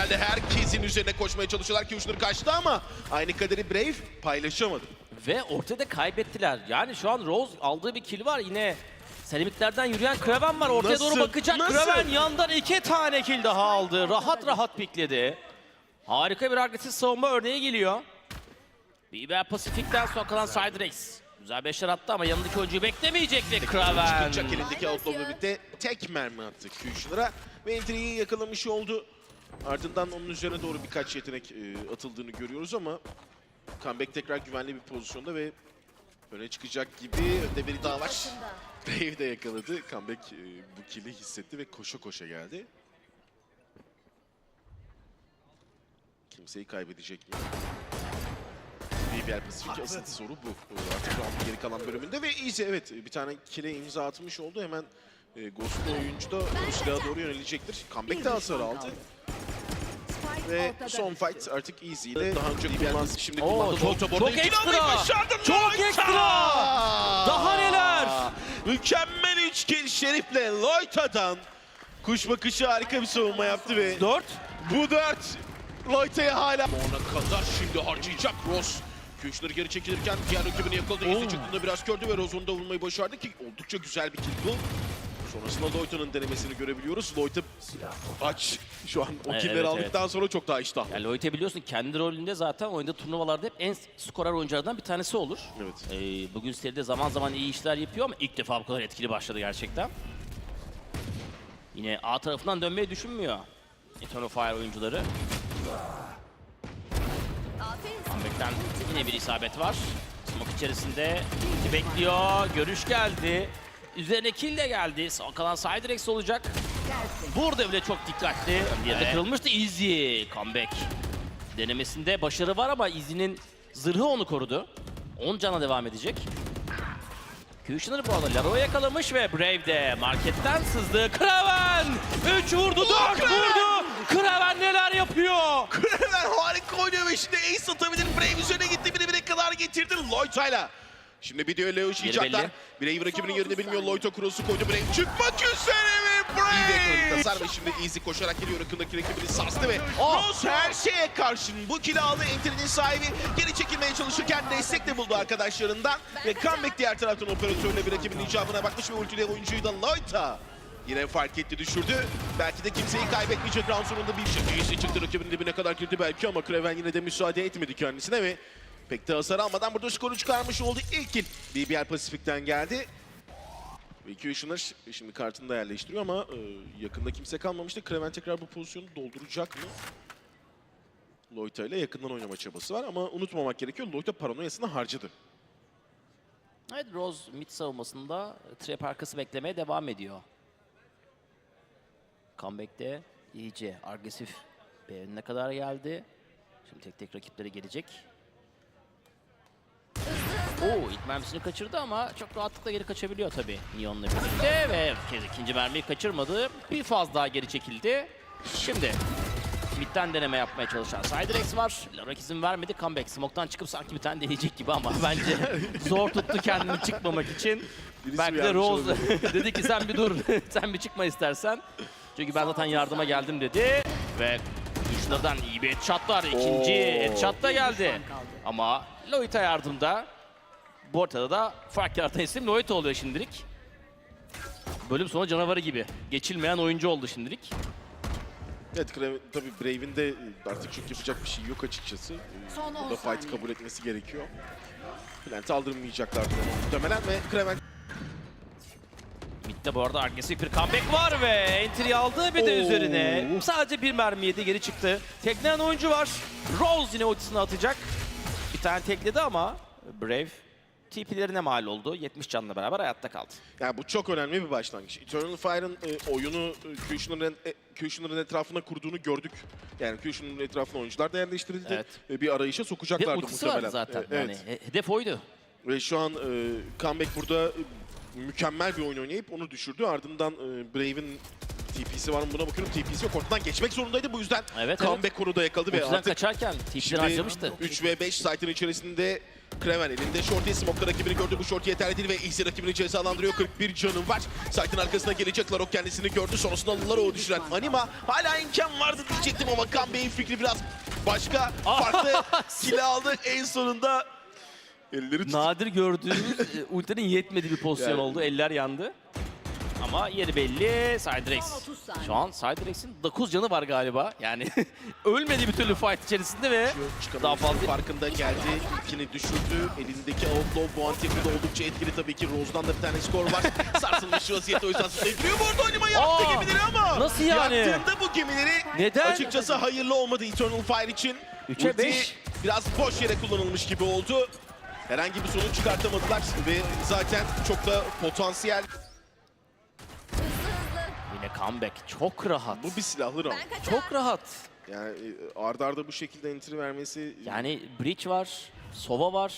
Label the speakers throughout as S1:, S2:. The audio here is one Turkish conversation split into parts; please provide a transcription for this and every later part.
S1: geldi. Herkesin üzerine koşmaya çalışıyorlar. Kushner kaçtı ama aynı kaderi Brave paylaşamadı.
S2: Ve ortada kaybettiler. Yani şu an Rose aldığı bir kill var. Yine Seramiklerden yürüyen Kraven var. Ortaya
S1: Nasıl?
S2: doğru bakacak.
S1: Nasıl?
S2: Kraven yandan iki tane kill daha aldı. Rahat rahat pikledi. Harika bir agresif savunma örneği geliyor. Biber Pasifik'ten sonra kalan Siderex. Güzel beşler attı ama yanındaki oyuncuyu beklemeyecek ve Kraven.
S1: Çıkacak elindeki outlaw'la birlikte tek mermi attı Kushner'a ve entry'yi yakalamış oldu. Ardından onun üzerine doğru birkaç yetenek e, atıldığını görüyoruz ama comeback tekrar güvenli bir pozisyonda ve öne çıkacak gibi önde biri daha var. Brave de yakaladı. Comeback e, bu kill'i hissetti ve koşa koşa geldi. Kimseyi kaybedecek mi? BBL Pacific asıl soru bu. Artık round'un geri kalan bölümünde ve Easy evet bir tane kill'e imza atmış oldu. Hemen e, Ghost'lu oyuncu da o silaha doğru yönelecektir. Comeback de hasar aldı. Ve son fight artık Easy ile daha önce kullandı. Şimdi kullandı.
S2: çok- çok
S1: ikili
S2: ekstra. Çok ekstra. Daha neler?
S1: Mükemmel 3 kill Şerif'le Loita'dan. Kuş bakışı harika bir savunma yaptı ve
S2: 4.
S1: bu dört Loita'ya hala... Ona kadar şimdi harcayacak Ross. Kushner geri çekilirken diğer rakibini yakaladı. Easy çıktığında biraz gördü ve Ross onu da vurmayı başardı ki oldukça güzel bir kill bu. Sonrasında Loita'nın denemesini görebiliyoruz. Loita aç. Şu an o
S2: Evet,
S1: killleri
S2: evet,
S1: aldıktan sonra çok daha iştahlı.
S2: Yani Loite biliyorsun kendi rolünde zaten oyunda turnuvalarda hep en skorer oyunculardan bir tanesi olur.
S1: Evet.
S2: Ee, bugün seride zaman zaman iyi işler yapıyor ama ilk defa bu kadar etkili başladı gerçekten. Yine A tarafından dönmeyi düşünmüyor. Eternal Fire oyuncuları. Comeback'ten yine bir isabet var. Smoke içerisinde ulti bekliyor. Görüş geldi. Üzerine kill de geldi. Son kalan Siderex olacak. Burada bile çok dikkatli. Yerde
S1: Evet.
S2: kırılmıştı. Easy comeback. Denemesinde başarı var ama Easy'nin zırhı onu korudu. 10 cana devam edecek. Kushner bu arada Laro'yu yakalamış ve Brave de marketten sızdı. Kraven! 3 vurdu, 4
S1: Kraven!
S2: vurdu! Kraven neler yapıyor?
S1: Kraven harika oynuyor ve şimdi ace atabilir. Brave üzerine gitti. Bire bire kadar getirdi Loita'yla. Şimdi bir düello yaşayacaklar. Brave rakibinin yerini bilmiyor. Loita cross'u koydu. Brave çıkmak üzere ve Brave! İyi Tasar ve şimdi Easy koşarak geliyor. Rakındaki rakibini sarstı ve
S2: Oh!
S1: Rose her şeye karşın bu kill'i aldı. Entry'nin sahibi geri çekilmeye çalışırken destek de buldu arkadaşlarından. Ve comeback diğer taraftan operatörle bir rakibin icabına bakmış ve ultiyle oyuncuyu da Loita Yine fark etti düşürdü. Belki de kimseyi kaybetmeyecek round sonunda bir şey. Easy çıktı rakibinin dibine kadar girdi belki ama Kraven yine de müsaade etmedi kendisine ve pek de hasar almadan burada skoru çıkarmış oldu. İlk kill BBL Pasifik'ten geldi. Ve Kushner şimdi kartını da yerleştiriyor ama e, yakında kimse kalmamıştı. Kraven tekrar bu pozisyonu dolduracak mı? Loita ile yakından oynama çabası var ama unutmamak gerekiyor. Loita paranoyasını harcadı.
S2: Evet Rose mid savunmasında trap arkası beklemeye devam ediyor. Comeback'te iyice agresif bir önüne kadar geldi. Şimdi tek tek rakipleri gelecek. Oo ilk mermisini kaçırdı ama çok rahatlıkla geri kaçabiliyor tabii Neon'la birlikte ve bir kez ikinci mermiyi kaçırmadı. Bir faz daha geri çekildi. Şimdi midden deneme yapmaya çalışan Siderex var. Larak izin vermedi. Comeback. Smoke'tan çıkıp sanki bir tane deneyecek gibi ama bence zor tuttu kendini çıkmamak için.
S1: Birisi
S2: Belki de Rose dedi ki sen bir dur. sen bir çıkma istersen. Çünkü ben zaten yardıma geldim dedi. Ve Kushner'dan iyi bir headshotlar. İkinci
S1: Oo.
S2: headshot da geldi. Ama Loita yardımda. Bu ortada da fark yaratan isim Loita oluyor şimdilik. Bölüm sonu canavarı gibi. Geçilmeyen oyuncu oldu şimdilik.
S1: Evet tabii Brave'in de artık çok yapacak bir şey yok açıkçası.
S3: Son on
S1: Burada fight kabul etmesi gerekiyor. Plant'i aldırmayacaklardır ama muhtemelen ve Kraven
S2: Mid'de bu arada agresif bir comeback var ve entry aldı bir de
S1: Oo.
S2: üzerine. Sadece bir mermi yedi geri çıktı. Tekleyen oyuncu var. Rose yine ultisini atacak. Bir tane tekledi ama Brave TP'lerine mal oldu. 70 canla beraber hayatta kaldı.
S1: yani bu çok önemli bir başlangıç. Eternal Fire'ın e, oyunu e, Kushner'ın e, Kushner'ın etrafına kurduğunu gördük. Yani Kushner'ın etrafına oyuncular da yerleştirildi.
S2: Evet.
S1: Ve bir arayışa sokacaklardı
S2: ultisi
S1: muhtemelen.
S2: vardı zaten.
S1: E, evet.
S2: Yani he- hedef oydu.
S1: Ve şu an e, comeback burada e, mükemmel bir oyun oynayıp onu düşürdü. Ardından e, Brave'in TP'si var mı buna bakıyorum. TP'si yok. Ortadan geçmek zorundaydı. Bu yüzden
S2: Evet,
S1: comeback konuda yakaladı ve artık
S2: kaçarken TP'leri harcamıştı.
S1: 3 ve 5 site'ın içerisinde Kreven elinde Shorty smoke'da rakibini gördü. Bu Shorty yeterli değil ve Easy rakibini cezalandırıyor. 41 canı var. Site'ın arkasına gelecek. Larok kendisini gördü. Sonrasında Laro'u düşüren Anima. Hala imkan vardı diyecektim ama Kan Bey'in fikri biraz başka. Farklı kill aldı en sonunda. Elleri tutup
S2: Nadir gördüğümüz e, ultinin yetmediği bir pozisyon
S1: Yani-
S2: oldu. Eller yandı. Ama yeri belli. Cydrex. Şu an Cydrex'in 9 canı var galiba. Yani ölmedi bir türlü fight içerisinde ve daha fazla
S1: farkında geldi. İlkini düşürdü. Elindeki outlaw bu antipi de oldukça etkili tabii ki. Rose'dan da bir tane skor var. Sarsılmış vaziyette o yüzden zıplayabiliyor. Bu arada Anima yaktı
S2: Aa,
S1: gemileri ama.
S2: nasıl yani?
S1: Yaktığında bu gemileri
S2: Neden?
S1: açıkçası hayırlı olmadı Eternal Fire için.
S2: Üçe
S1: Ulti
S2: beş.
S1: Biraz boş yere kullanılmış gibi oldu. Herhangi bir sonuç çıkartamadılar ve zaten çok da potansiyel.
S2: Comeback. Çok rahat.
S1: Bu bir silahlı round.
S2: Çok rahat.
S1: Yani e, arda bu şekilde entry vermesi
S2: Yani Breach var, Sova var.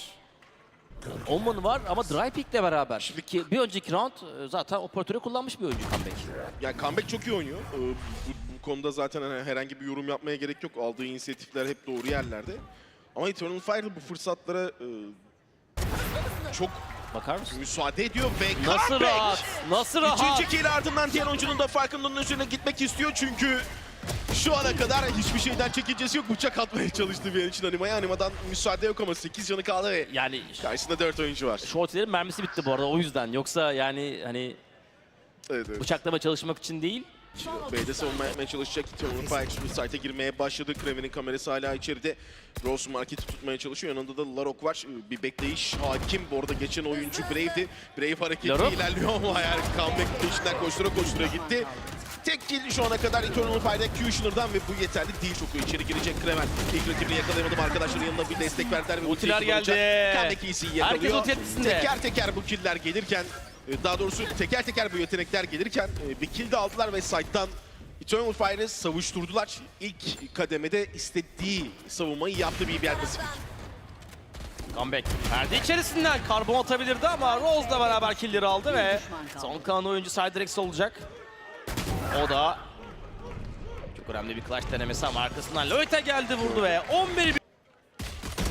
S2: Omen var ama Dry Peak'le beraber. Ki bir önceki round e, zaten operatörü kullanmış bir oyuncu comeback.
S1: Yani comeback çok iyi oynuyor. Ee, bu, bu konuda zaten hani herhangi bir yorum yapmaya gerek yok. Aldığı inisiyatifler hep doğru yerlerde. Ama Eternal Fire bu fırsatlara e, çok
S2: Bakar mısın?
S1: müsaade ediyor ve
S2: Nasıl
S1: comeback!
S2: rahat? Nasıl rahat?
S1: Üçüncü kill ardından diğer oyuncunun da farkının üzerine gitmek istiyor çünkü şu ana kadar hiçbir şeyden çekincesi yok. Bıçak atmaya çalıştı bir an için animaya. Animadan müsaade yok ama 8 canı kaldı ve
S2: Yani
S1: karşısında 4 oyuncu var.
S2: Shorty'lerin mermisi bitti bu arada o yüzden. Yoksa yani hani
S1: Evet, evet.
S2: bıçaklama çalışmak için değil.
S1: B'de savunma yapmaya çalışacak. Eternal Fire şimdi site'e girmeye başladı. Kremen'in kamerası hala içeride. Rose marketi tutmaya çalışıyor. Yanında da Larok var. Bir bekleyiş hakim. Bu arada geçen oyuncu Brave'di. Brave hareketli
S2: Larok?
S1: ilerliyor ama yani comeback peşinden koştura koştura gitti. Tek kill şu ana kadar Eternal Fire'da Kushner'dan ve bu yeterli değil. Çok içeri girecek Kremen. İlk rakibini yakalayamadım. Arkadaşların yanına bir destek verdiler. ve
S2: Ultiler geldi.
S1: Comeback iyisi
S2: Herkes
S1: yakalıyor.
S2: ulti etkisinde.
S1: Teker teker bu killer gelirken daha doğrusu teker teker bu yetenekler gelirken e, bir kill de aldılar ve site'dan Eternal Fire'ı savuşturdular. İlk kademede istediği savunmayı yaptı BBL Pacific.
S2: Comeback. Perde içerisinden karbon atabilirdi ama Rose'la beraber killleri aldı ve son kalan oyuncu Cydrex olacak. O da çok önemli bir clutch denemesi ama arkasından Loite geldi vurdu ve 11 bir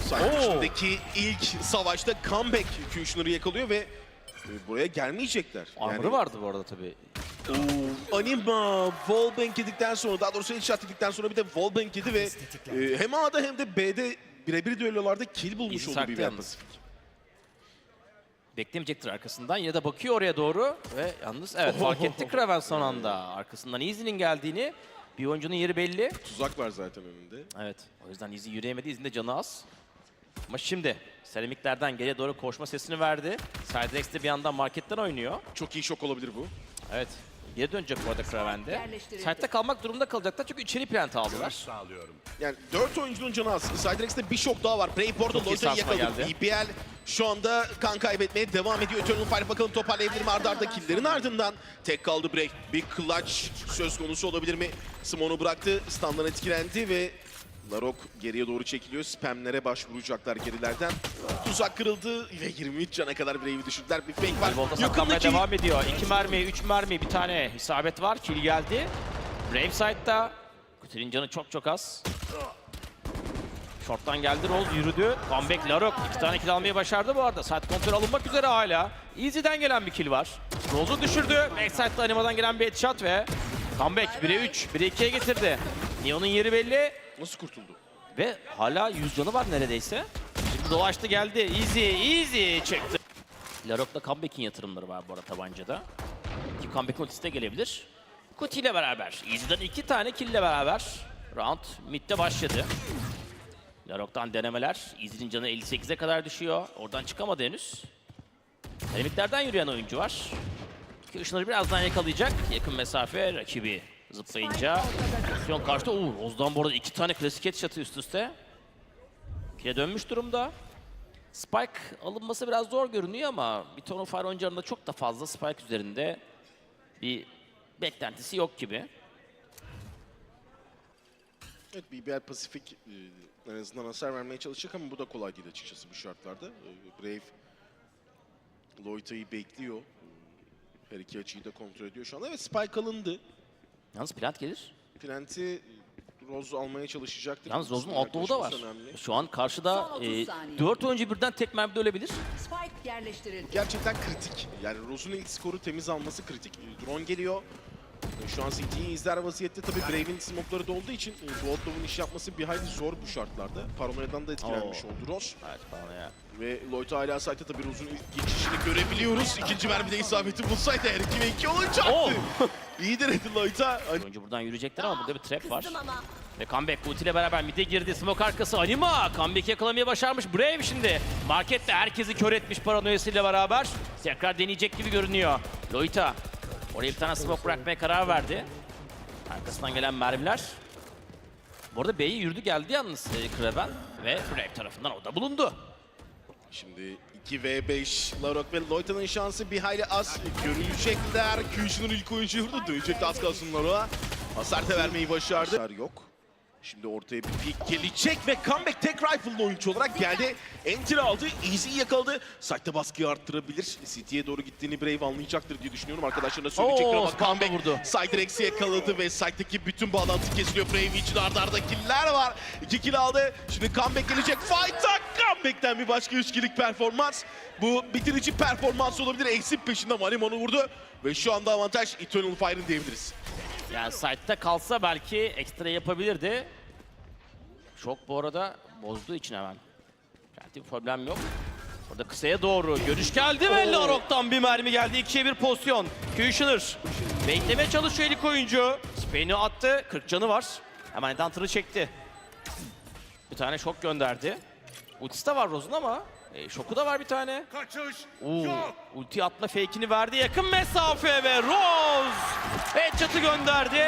S1: Site
S2: Oo.
S1: içindeki ilk savaşta comeback Kushner'ı yakalıyor ve buraya gelmeyecekler.
S2: armor'ı vardı bu arada tabii.
S1: Oo, Anima wallbang yedikten sonra daha doğrusu headshot yedikten sonra bir de wallbang yedi ve e, hem A'da hem de B'de birebir düellolarda kill bulmuş
S2: İzi
S1: oldu
S2: sarktı
S1: BBL
S2: yalnız. Beklemeyecektir arkasından. Yine de bakıyor oraya doğru ve yalnız evet fark etti Kraven son anda. Arkasından Easy'nin geldiğini. Bir oyuncunun yeri belli.
S1: Tuzak var zaten önünde.
S2: Evet. O yüzden Easy yürüyemedi. Easy'nin de canı az. Ama şimdi seramiklerden geriye doğru koşma sesini verdi. Siderex de bir yandan marketten oynuyor.
S1: Çok iyi şok olabilir bu.
S2: Evet. Geri dönecek bu arada Kraven'de. Side'de kalmak durumunda kalacaklar çünkü içeri plant aldılar.
S1: Yani 4 oyuncunun canı az. Siderex'te bir şok daha var. Brave bu arada yakaladı.
S2: geldi.
S1: BBL şu anda kan kaybetmeye devam ediyor. Eternal Fire bakalım toparlayabilir mi arda arda killerin ardından. Tek kaldı Brave. Bir clutch söz konusu olabilir mi? Simone'u bıraktı. Standdan etkilendi ve Larok geriye doğru çekiliyor. Spamlere başvuracaklar gerilerden. Tuzak kırıldı ve 23 cana kadar Brave'i düşürdüler. Bir fake var.
S2: Saklanmaya
S1: Yakındaki
S2: devam ediyor. İki mermi, üç mermi, bir tane isabet var. Kill geldi. Brave side'da. Kutil'in canı çok çok az. Short'tan geldi Rose yürüdü. Comeback Larok iki tane kill almayı başardı bu arada. Side kontrol alınmak üzere hala. Easy'den gelen bir kill var. Rose'u düşürdü. Backside'da animadan gelen bir headshot ve comeback 1'e 3, 1'e 2'ye getirdi. Neon'un yeri belli
S1: nasıl kurtuldu?
S2: ve hala 100 canı var neredeyse. Şimdi dolaştı geldi. Easy, easy çıktı. Larok'ta comeback'in yatırımları var bu arada tabancada. Ki comeback ultisi de gelebilir. Kuti ile beraber. Easy'den iki tane kill ile beraber. Round midde başladı. Larok'tan denemeler. Easy'nin canı 58'e kadar düşüyor. Oradan çıkamadı henüz. Limitlerden yürüyen oyuncu var. Ki ışınları birazdan yakalayacak. Yakın mesafe rakibi zıplayınca. Pozisyon karşıda. Oo, Oz'dan bu arada iki tane klasik headshot'ı üst üste. Kile dönmüş durumda. Spike alınması biraz zor görünüyor ama bir Tone of Fire oyuncularında çok da fazla Spike üzerinde bir beklentisi yok gibi.
S1: Evet BBL Pacific e, en azından hasar vermeye çalışacak ama bu da kolay değil açıkçası bu şartlarda. E, Brave Loita'yı bekliyor. E, Her iki açıyı da kontrol ediyor şu anda. Evet Spike alındı.
S2: Yalnız plant gelir.
S1: Plant'i e, Rose almaya çalışacaktır.
S2: Yalnız Rose'un
S1: İkisinin
S2: outlaw da var.
S1: önemli.
S2: Şu an karşıda
S3: Son 30
S2: e,
S3: saniye.
S2: 4 oyuncu birden tek mermide ölebilir.
S3: Spike yerleştirildi.
S1: Gerçekten kritik. Yani Rose'un ilk skoru temiz alması kritik. Drone geliyor. Şu an CT'yi izler vaziyette tabii Brave'in smoke'ları da olduğu için Goldlov'un iş yapması bir hayli zor bu şartlarda. Paranoya'dan da etkilenmiş
S2: Oo.
S1: oldu Rose.
S2: Evet bana ya.
S1: Ve Lloyd hala site'de tabii Rose'un ilk geçişini görebiliyoruz. İkinci mermide isabeti bulsaydı eğer 2 ve 2 olunca
S2: Oo.
S1: İyi denedi Lloyd'a.
S2: Oyuncu buradan yürüyecekler ama burada bir trap var. Ve comeback ulti ile beraber mid'e girdi. Smoke arkası Anima. Comeback yakalamayı başarmış. Brave şimdi. Markette herkesi kör etmiş paranoyasıyla beraber. Tekrar deneyecek gibi görünüyor. Loita. Oraya bir tane smoke bırakmaya karar verdi. Arkasından gelen mermiler. Bu arada B'ye yürüdü geldi yalnız e, Kraven. Ve Brave tarafından o da bulundu.
S1: Şimdi 2v5 Larok ve Lloyd'un şansı bir hayli az. Görülecekler. Kuşunun ilk oyuncuyu vurdu. Dönecekti az kalsın Larok'a. Hasar da vermeyi başardı. Hasar yok. Şimdi ortaya bir pick gelecek ve comeback tek rifle'lı oyuncu olarak geldi. Enter aldı, Easy'yi yakaladı. Site'de baskıyı arttırabilir. City'ye doğru gittiğini Brave anlayacaktır diye düşünüyorum. Arkadaşlarına söyleyecektir
S2: Oo,
S1: ama comeback
S2: vurdu.
S1: Side Rex'i yakaladı ve site'deki bütün bağlantı kesiliyor. Brave için arda arda killer var. 2 kill aldı. Şimdi comeback gelecek. Fight'a comeback'ten bir başka 3 kill'lik performans. Bu bitirici performans olabilir. Ace'in peşinde Malim onu vurdu. Ve şu anda avantaj Eternal Fire'ın diyebiliriz.
S2: Yani site'da kalsa belki ekstra yapabilirdi. Şok bu arada bozduğu için hemen. Bir problem yok. Orada kısaya doğru görüş geldi ve Larok'tan bir mermi geldi. 2'ye 1 pozisyon. Kushner beklemeye çalışıyor ilk oyuncu. Spain'i attı. 40 canı var. Hemen Hunter'ı çekti. Bir tane şok gönderdi. Ultisi de var Rose'un ama e, şoku da var bir tane.
S4: Kaçış
S2: Oo,
S4: yok.
S2: ulti atma fake'ini verdi yakın mesafe ve Rose headshot'ı gönderdi.